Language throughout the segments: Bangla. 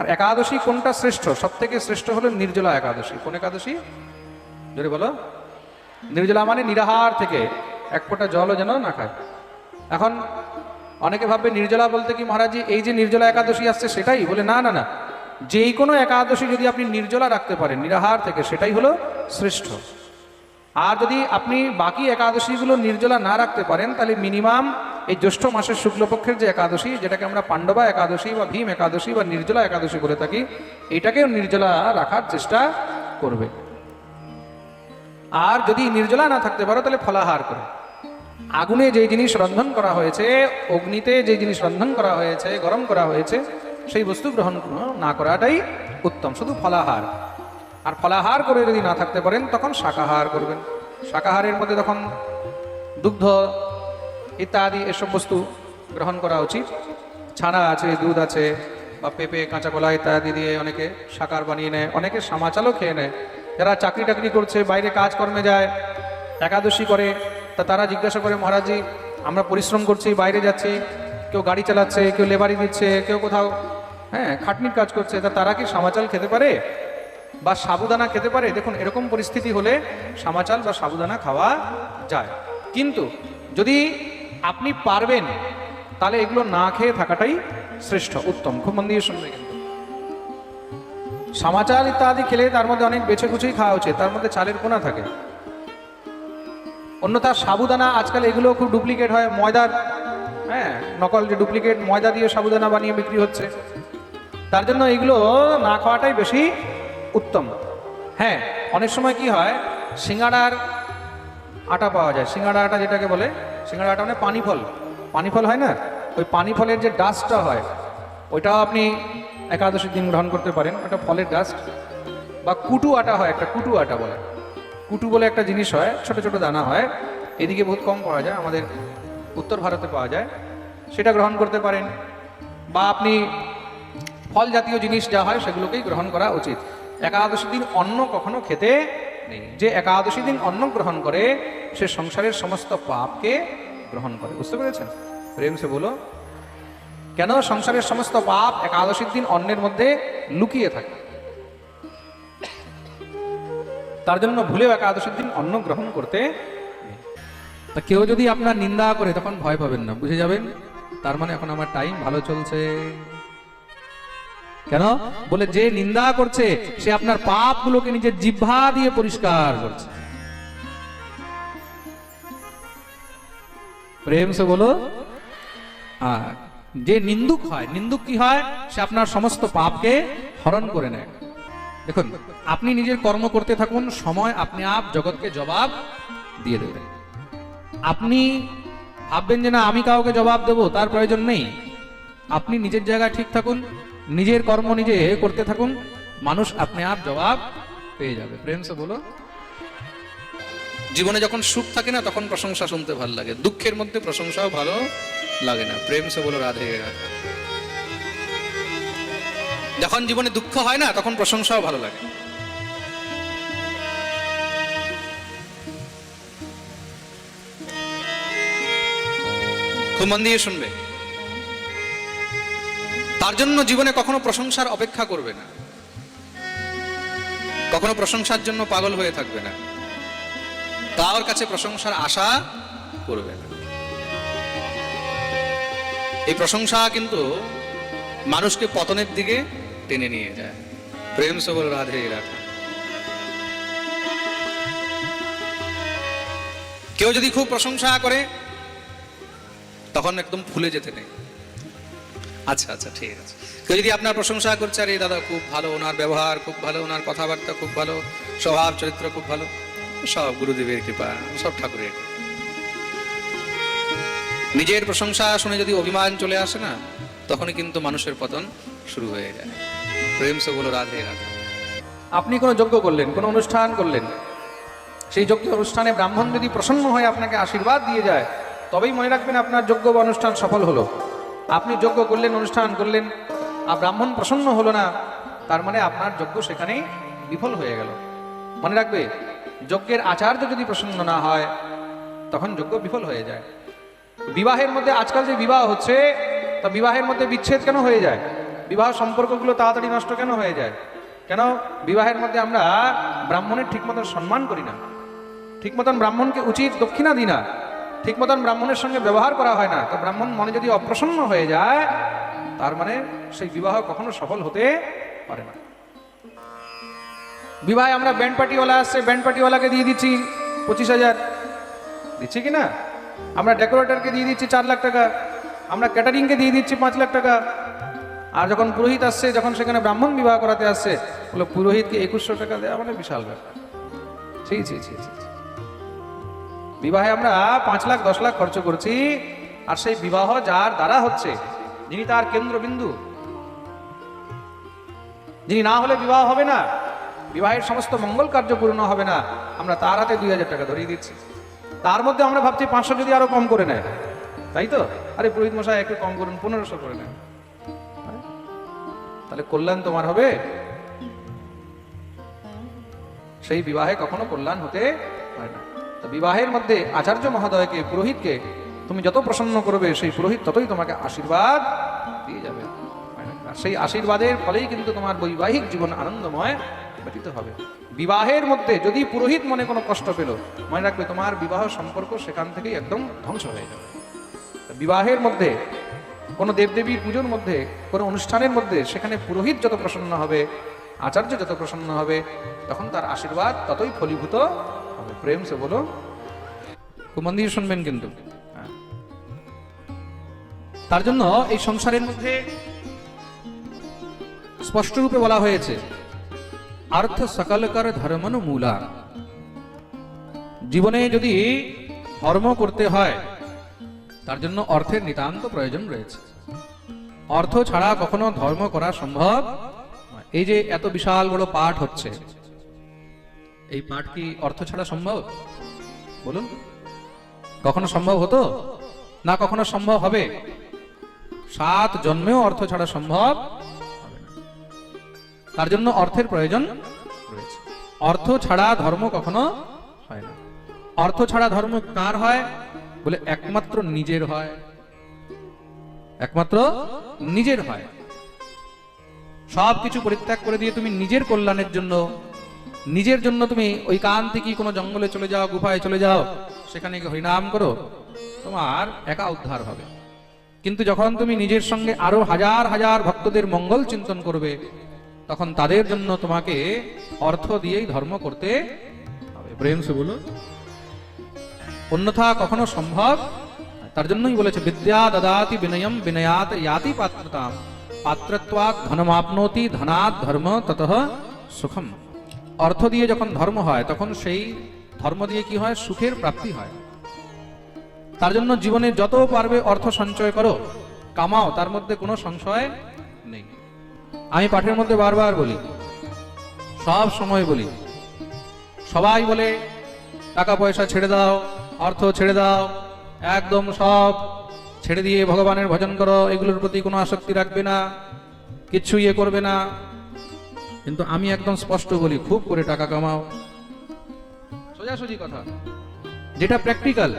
আর একাদশী কোনটা শ্রেষ্ঠ? সব থেকে শ্রেষ্ঠ হলো নির্জলা একাদশী। কোন একাদশী? জোরে বলো। নির্জলা মানে নিরাহার থেকে এক ফোঁটা জলও যেন না খায়। এখন অনেকে ভাববে নির্জলা বলতে কি, মহারাজ এই যে নির্জলা একাদশী আসছে সেটাই? বলে না না না। যেই কোনো একাদশী যদি আপনি নির্জলা রাখতে পারেন, নিরাহার থেকে, সেটাই হলো শ্রেষ্ঠ। আর যদি আপনি বাকি একাদশীগুলো নির্জলা না রাখতে পারেন, তাহলে মিনিমাম এই জ্যৈষ্ঠ মাসের শুক্লপক্ষের যে একাদশী, যেটাকে আমরা পাণ্ডবা একাদশী বা ভীম একাদশী বা নির্জলা একাদশী বলে থাকি, এটাকেও নির্জলা রাখার চেষ্টা করবে। আর যদি নির্জলা না থাকতে পারো, তাহলে ফলাহার করে। আগুনে যে জিনিস রন্ধন করা হয়েছে, অগ্নিতে যে জিনিস রন্ধন করা হয়েছে, গরম করা হয়েছে, সেই বস্তু গ্রহণ না করাটাই উত্তম, শুধু ফলাহার। আর ফলাহার করে যদি না থাকতে পারেন, তখন শাকাহার করবেন। শাকাহারের মধ্যে তখন দুগ্ধ ইত্যাদি এসব বস্তু গ্রহণ করা উচিত। ছানা আছে, দুধ আছে, বা পেঁপে কাঁচা কলা ইত্যাদি দিয়ে অনেকে শাকার বানিয়ে নেয়, অনেকে সামাচালও খেয়ে নেয়। যারা চাকরি টাকরি করছে, বাইরে কাজকর্মে যায়, একাদশী করে, তা তারা জিজ্ঞাসা করে, মহারাজজি, আমরা পরিশ্রম করছি, বাইরে যাচ্ছি, কেউ গাড়ি চালাচ্ছে, কেউ লেবারি দিচ্ছে, কেউ কোথাও হ্যাঁ খাটনির কাজ করছে, তা তারা কি সামাচাল খেতে পারে? বা সাবুদানা খেতে পারে? দেখুন, এরকম পরিস্থিতি হলে সামাচাল বা সাবুদানা খাওয়া যায়। কিন্তু যদি আপনি পারবেন, তাহলে এগুলো না খেয়ে থাকাটাই শ্রেষ্ঠ, উত্তম। খুব মন দিয়ে শুনবে কিন্তু। সামাচাল ইত্যাদি খেলে তার মধ্যে অনেক বেছে কুচেই খাওয়া উচিত, তার মধ্যে চালের কোনা থাকে। অন্যথা সাবুদানা, আজকাল এগুলো খুব ডুপ্লিকেট হয়, ময়দার হ্যাঁ নকল যে ডুপ্লিকেট ময়দা দিয়ে সাবুদানা বানিয়ে বিক্রি হচ্ছে। তার জন্য এগুলো না খাওয়াটাই বেশি উত্তম। হ্যাঁ অনেক সময় কি হয় সিঙ্গাড়ার আটা পাওয়া যায়। সিঙ্গাড়া আটা যেটাকে বলে, সিঙ্গাড়া আটা মানে পানি ফল পানি ফল হয় না? ওই পানি ফলের যে ডাস্টটা হয়, ওইটাও আপনি একাদশীর দিন গ্রহণ করতে পারেন। ওটা ফলের ডাস্ট। বা কুটু আটা হয়, একটা কুটু আটা বলে। কুটু বলে একটা জিনিস হয়, ছোট ছোট দানা হয়। এদিকে বহুত কম পাওয়া যায়, আমাদের উত্তর ভারতে পাওয়া যায়। সেটা গ্রহণ করতে পারেন। বা আপনি ফল জাতীয় জিনিস যা হয়, সেগুলোকেই গ্রহণ করা উচিত। একাদশী দিন অন্ন কখনো খেতে নেই। যে একাদশী দিন অন্ন গ্রহণ করে সে সংসারের সমস্ত পাপকে গ্রহণ করে। বুঝতে পেরেছেন? প্রেম সে বলো, কেন সংসারের সমস্ত পাপ একাদশীর দিন অন্যের মধ্যে লুকিয়ে থাকে? তার জন্য ভুলেও একাদশীর দিন অন্ন গ্রহণ করতে তা কেউ যদি আপনার নিন্দা করে, তখন ভয় পাবেন না, বুঝে যাবেন? তার মানে এখন আমার টাইম ভালো চলছে। কেন? বলে যে নিন্দা করছে, সে আপনার পাপগুলোকে নিজের জিহ্বা দিয়ে পরিষ্কার করছে। প্রেম সে বলো আর যে নিন্দুক হয়, নিন্দুক কি হয়? সে আপনার সমস্ত পাপকে হরণ করে নেয়। দেখুন, আপনি নিজের কর্ম করতে থাকুন, সময় আপনি আপ, জগৎকে জবাব দিয়ে দেবেন। আপনি ভাববেন যে না, আমি কাউকে জবাব দেব, তার প্রয়োজন নেই। আপনি নিজের জায়গায় ঠিক থাকুন, নিজের কর্ম নিজে করতে থাকুন, মানুষ আপনি আপ, জবাব পেয়ে যাবে। প্রেম সে বলো জীবনে যখন সুখ থাকে না, তখন প্রশংসা শুনতে ভালো লাগে। দুঃখের মধ্যে প্রশংসাও ভালো লাগে না। প্রেম সে বলো, রাধে যখন জীবনে দুঃখ হয় না, তখন প্রশংসাও ভালো লাগে। খুব মন দিয়ে শুনবে। তার জন্য জীবনে কখনো প্রশংসার অপেক্ষা করবে না। কখনো প্রশংসার জন্য পাগল হয়ে থাকবে না। তার কাছে প্রশংসার আশা করবে না। এই প্রশংসা কিন্তু মানুষকে পতনের দিকে টেনে নিয়ে যায়। প্রেম সবল রাধে রাধা। কেউ যদি খুব প্রশংসা করে, তখন একদম ফুলে যেতে নেই। আচ্ছা আচ্ছা ঠিক আছে। কেউ যদি আপনার প্রশংসা করছে, আরে দাদা, খুব ভালো ওনার ব্যবহার, খুব ভালো ওনার কথাবার্তা, খুব ভালো স্বভাব, চরিত্র, খুব ভালো। সব গুরুদেবের কৃপা, সব ঠাকুরের। নিজের প্রশংসা শুনে যদি অভিমান চলে আসে না, তখনই কিন্তু মানুষের পতন শুরু হয়ে যায়। প্রেম সে বলো, রাধে রাধে। আপনি কোনো যজ্ঞ করলেন, কোনো অনুষ্ঠান করলেন? সেই যজ্ঞ অনুষ্ঠানে ব্রাহ্মণ যদি প্রসন্ন হয়ে আপনাকে আশীর্বাদ দিয়ে যায়, তবেই মনে রাখবেন আপনার যজ্ঞ বা অনুষ্ঠান সফল হলো। আপনি যজ্ঞ করলেন, অনুষ্ঠান করলেন, আর ব্রাহ্মণ প্রসন্ন হলো না, তার মানে আপনার যজ্ঞ সেখানেই বিফল হয়ে গেল। মনে রাখবে? যজ্ঞের আচার্য যদি প্রসন্ন না হয়, তখন যজ্ঞ বিফল হয়ে যায়। বিবাহের মধ্যে আজকাল যে বিবাহ হচ্ছে, তা বিবাহের মধ্যে বিচ্ছেদ কেন হয়ে যায়? বিবাহ সম্পর্কগুলো তাড়াতাড়ি নষ্ট কেন হয়ে যায়? কেন বিবাহের মধ্যে আমরা ব্রাহ্মণের ঠিক মতন সম্মান করি না? ঠিক মতন ব্রাহ্মণকে উচিত দক্ষিণা দিই না? ঠিক মতন ব্রাহ্মণের সঙ্গে ব্যবহার করা হয় না? তো ব্রাহ্মণ মনে যদি অপ্রসন্ন হয়ে যায়, তার মানে সেই বিবাহ কখনো সফল হতে পারে না। বিবাহে আমরা ব্যান্ড পার্টিওয়ালা আসছে, ব্যান্ড পার্টিওয়ালাকে দিয়ে দিচ্ছি পঁচিশ হাজার। দিচ্ছি কি না? আমরা ডেকোরেটরকে দিয়ে দিচ্ছি চার লাখ টাকা। আমরা ক্যাটারিংকে দিয়ে দিচ্ছি পাঁচ লাখ টাকা। আর যখন পুরোহিত আসছে, যখন সেখানে ব্রাহ্মণ বিবাহ করাতে আসছে, বলে পুরোহিতকে একুশশো টাকা দেওয়া মানে বিশাল ব্যাপার। ছি ছি ছি ছি। বিবাহে আমরা পাঁচ লাখ, দশ লাখ খরচ করছি। আর সেই বিবাহ যার দ্বারা হচ্ছে, যিনি তার কেন্দ্রবিন্দু। যিনি না হলে বিবাহ হবে না। বিবাহের সমস্ত মঙ্গল কার্য পূর্ণ হবে না। আমরা তার হাতে দুই হাজার টাকা ধরিয়ে দিচ্ছি। তার মধ্যে আমরা ভাবছি পাঁচশো যদি আরও কম করে নেয়। তাই তো? আরে পুরোহিত মশাই, একটু কম করুন, পনেরোশো করে নেয় তাহলে কল্যাণ তোমার হবে। সেই বিবাহে কখনো কল্যাণ হতে পারে না। তো বিবাহের মধ্যে আচার্য মহোদয়কে, পুরোহিতকে তুমি যত প্রসন্ন করবে, সেই পুরোহিত ততই তোমাকে আশীর্বাদ দিয়ে যাবে। সেই আশীর্বাদের ফলেই কিন্তু তোমার বৈবাহিক জীবন আনন্দময় ব্যতীত হবে। বিবাহের মধ্যে যদি পুরোহিত মনে কোনো কষ্ট পেল, মনে রাখবে তোমার বিবাহ সম্পর্ক সেখান থেকেই একদম ধ্বংস হয়ে যাবে। বিবাহের মধ্যে, কোনো দেবদেবীর পুজোর মধ্যে, কোনো অনুষ্ঠানের মধ্যে সেখানে পুরোহিত যত প্রসন্ন হবে, আচার্য যত প্রসন্ন হবে, তখন তার আশীর্বাদ ততই ফলীভূত হবে। প্রেম সে বলো। খুব মন দিয়ে শুনবেন কিন্তু। তার জন্য এই সংসারের মধ্যে স্পষ্ট রূপে বলা হয়েছে অর্থ সকলকার ধর্মন মূলা জীবনে যদি ধর্ম করতে হয় তার জন্য অর্থের নিতান্ত প্রয়োজন রয়েছে অর্থ ছাড়া কখনো ধর্ম করা সম্ভব এই যে এত বিশাল বড় পাঠ হচ্ছে এই পাঠ কি অর্থ ছাড়া সম্ভব বলুন কখনো সম্ভব হতো না কখনো সম্ভব হবে সাত জন্মেও অর্থ ছাড়া সম্ভব। তার জন্য অর্থের প্রয়োজন রয়েছে। অর্থ ছাড়া ধর্ম কখনো হয় না। অর্থ ছাড়া ধর্ম কার হয়? বলে একমাত্র নিজের হয়। একমাত্র নিজের হয়। সব কিছু পরিত্যাগ করে দিয়ে তুমি নিজের কল্যাণের জন্য, নিজের জন্য তুমি ওই কান থেকে কোনো জঙ্গলে চলে যাও, গুফায় চলে যাও, সেখানে হরিনাম করো, তোমার একা উদ্ধার হবে। কিন্তু যখন তুমি নিজের সঙ্গে আরও হাজার হাজার ভক্তদের মঙ্গল চিন্তন করবে তখন তাদের জন্য তোমাকে অর্থ দিয়েই ধর্ম করতে হবে। প্রেম সে বলুন অন্যথা কখনো সম্ভব? তার জন্যই বলেছে, বিদ্যা দদাতি বিনয়ম বিনয়াত ইয়াতি পাত্রতাম পাত্রত্বাৎ ধনমাপনোতি ধনাৎ ধর্ম ততঃ সুখম। অর্থ দিয়ে যখন ধর্ম হয়, তখন সেই ধর্ম দিয়ে কি হয়? সুখের প্রাপ্তি হয়। তার জন্য জীবনে যত পারবে অর্থ সঞ্চয় করো, কামাও, তার মধ্যে কোনো সংশয় নেই। আমি পাঠের মধ্যে বারবার বলি, সব সময় বলি, সবাই বলে, টাকা পয়সা ছেড়ে দাও, অর্থ ছেড়ে দাও, একদম সব ছেড়ে দিয়ে ভগবানের ভজন করো, এগুলোর প্রতি কোনো আসক্তি রাখবে না, কিচ্ছু ইয়ে করবে না। কিন্তু আমি একদম স্পষ্ট বলি, খুব করে টাকা কামাও। সোজাসুজি কথা। যেটা প্র্যাকটিক্যাল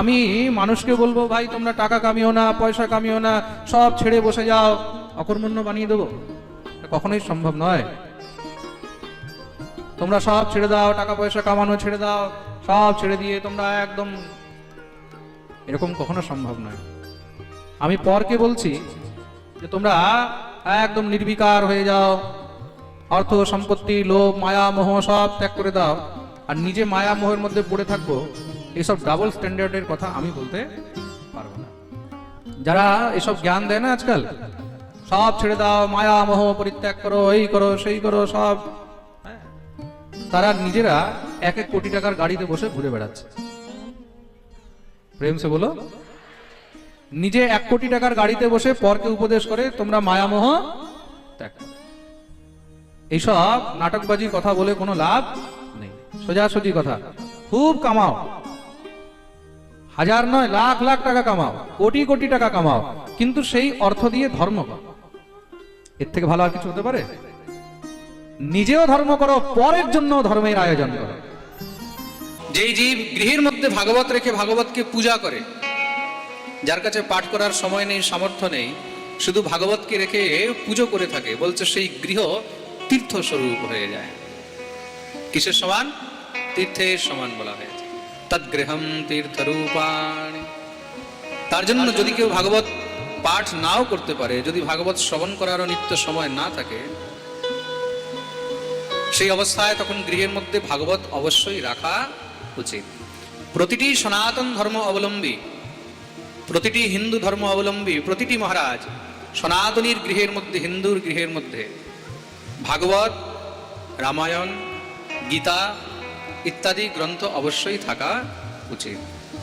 আমি মানুষকে বলব, ভাই, তোমরা টাকা কামিও না, পয়সা কামিও না, সব ছেড়ে বসে যাও। অকর্মণ্য বানিয়ে দেবো? কখনোই সম্ভব নয়। তোমরা সব ছেড়ে দাও, টাকা পয়সা কামানো ছেড়ে দাও, সব ছেড়ে দিয়ে তোমরা একদম এরকম কখনো সম্ভব নয়। আমি পরকে বলছি যে তোমরা একদম নির্বিকার হয়ে যাও, অর্থ, সম্পত্তি, লোভ, মায়া, মোহ সব ত্যাগ করে দাও, আর নিজে মায়া, মোহের মধ্যে পড়ে থাকব, এসব ডাবল স্ট্যান্ডার্ডের কথা আমি বলতে পারব না। যারা এসব জ্ঞান দেয় না আজকাল সব ছেড়ে দাও, মায়া মোহ পরিত্যাগ করো, এই করো, সেই করো, সব। তারা নিজেরা এক এক কোটি টাকার গাড়িতে বসে ঘুরে বেড়াচ্ছে। প্রেম সে বলো, নিজে এক কোটি টাকার গাড়িতে বসে পরকে উপদেশ করে তোমরা মায়ামোহ ত্যাগ। এইসব নাটকবাজির কথা বলে কোনো লাভ নেই। সোজাসুজি কথা, খুব কামাও। হাজার নয়, লাখ লাখ টাকা কামাও, কোটি কোটি টাকা কামাও। কিন্তু সেই অর্থ দিয়ে ধর্ম করো। এর থেকে ভালো আর কিছু হতে পারে? নিজেও ধর্ম করো পরের জন্য ধর্মের আয়োজন করো। যেই জীব গৃহের মধ্যে ভাগবত রেখে ভাগবতকে পূজা করে যার কাছে পাঠ করার সময় নেই সামর্থ্য নেই শুধু ভাগবতকে রেখে পুজো করে থাকে বলছে সেই গৃহ তীর্থ স্বরূপ হয়ে যায়। কিসের সমান? তীর্থের সমান বলা হয়েছে। তদ্গৃহম তীর্থরূপাণি। তার জন্য যদি কেউ ভাগবত পাঠ নাও করতে পারে, যদি ভাগবত শ্রবণ করারও নিত্য সময় না থাকে, সেই অবস্থায় তখন গৃহের মধ্যে ভাগবত অবশ্যই রাখা উচিত। প্রতিটি সনাতন ধর্ম অবলম্বী, প্রতিটি হিন্দু ধর্ম অবলম্বী, প্রতিটি মহারাজ সনাতনীর গৃহের মধ্যে, হিন্দুর গৃহের মধ্যে ভাগবত, রামায়ণ, গীতা ইত্যাদি গ্রন্থ অবশ্যই থাকা উচিত।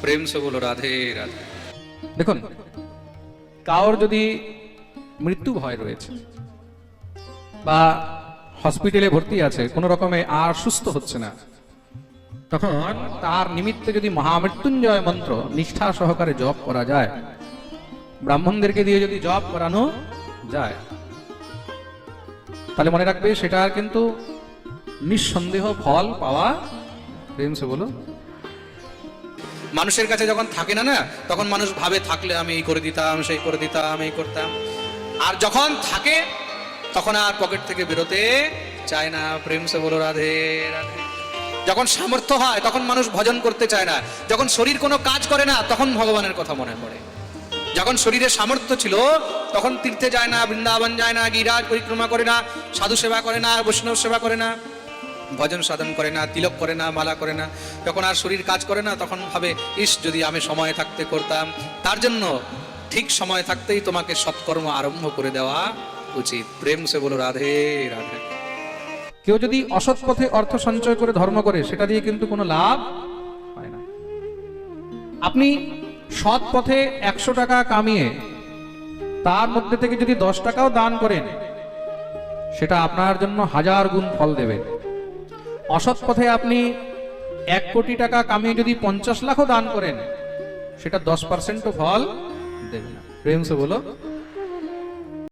প্রেম সে বলো, রাধে রাধে। দেখুন কারোর যদি মৃত্যু ভয় রয়েছে বা হসপিটালে ভর্তি আছে, কোনো রকমে আর সুস্থ হচ্ছে না, তখন তার নিমিত্তে যদি মহামৃত্যুঞ্জয় মন্ত্র নিষ্ঠা সহকারে জপ করা যায়, ব্রাহ্মণদেরকে দিয়ে যদি জপ করানো যায়, তাহলে মনে রাখবে সেটার কিন্তু নিঃসন্দেহ ফল পাওয়া বলো মানুষের কাছে যখন থাকে না না, তখন মানুষ ভাবে থাকলে আমি এই করে দিতাম, সেই করে দিতাম, এই করতাম। আর যখন থাকে, তখন আর পকেট থেকে বেরোতে চায় না। প্রেম সে বলো, রাধে রাধে। যখন সামর্থ্য হয়, তখন মানুষ ভজন করতে চায় না। যখন শরীর কোনো কাজ করে না, তখন ভগবানের কথা মনে পড়ে। যখন শরীরে সামর্থ্য ছিল, তখন তীর্থে যায় না, বৃন্দাবন যায় না গিরাজ পরিক্রমা করে না, সাধু সেবা করে না, বৈষ্ণব সেবা করে না। ভজন সাধন করে না, তিলক করে না, মালা করে না। যখন আর শরীর কাজ করে না, তখন ভাবে, ইস, যদি আমি সময় থাকতে করতাম, তার জন্য ঠিক সময় থাকতেই তোমাকে সৎকর্ম আরম্ভ করে দেওয়া উচিত। প্রেম সে বলো, রাধে রাধে। কেউ যদি অসৎ পথে অর্থ সঞ্চয় করে ধর্ম করে, সেটা দিয়ে কিন্তু কোনো লাভ হয় না। আপনি সৎ পথে একশো টাকা কামিয়ে, তার মধ্যে থেকে যদি দশ টাকাও দান করেন, সেটা আপনার জন্য হাজার গুণ ফল দেবে। অসৎ পথে আপনি এক কোটি টাকা কামিয়ে যদি পঞ্চাশ লাখও দান করেন, সেটা দশ পার্সেন্টও ফল দেবে না। প্রেমসে বলো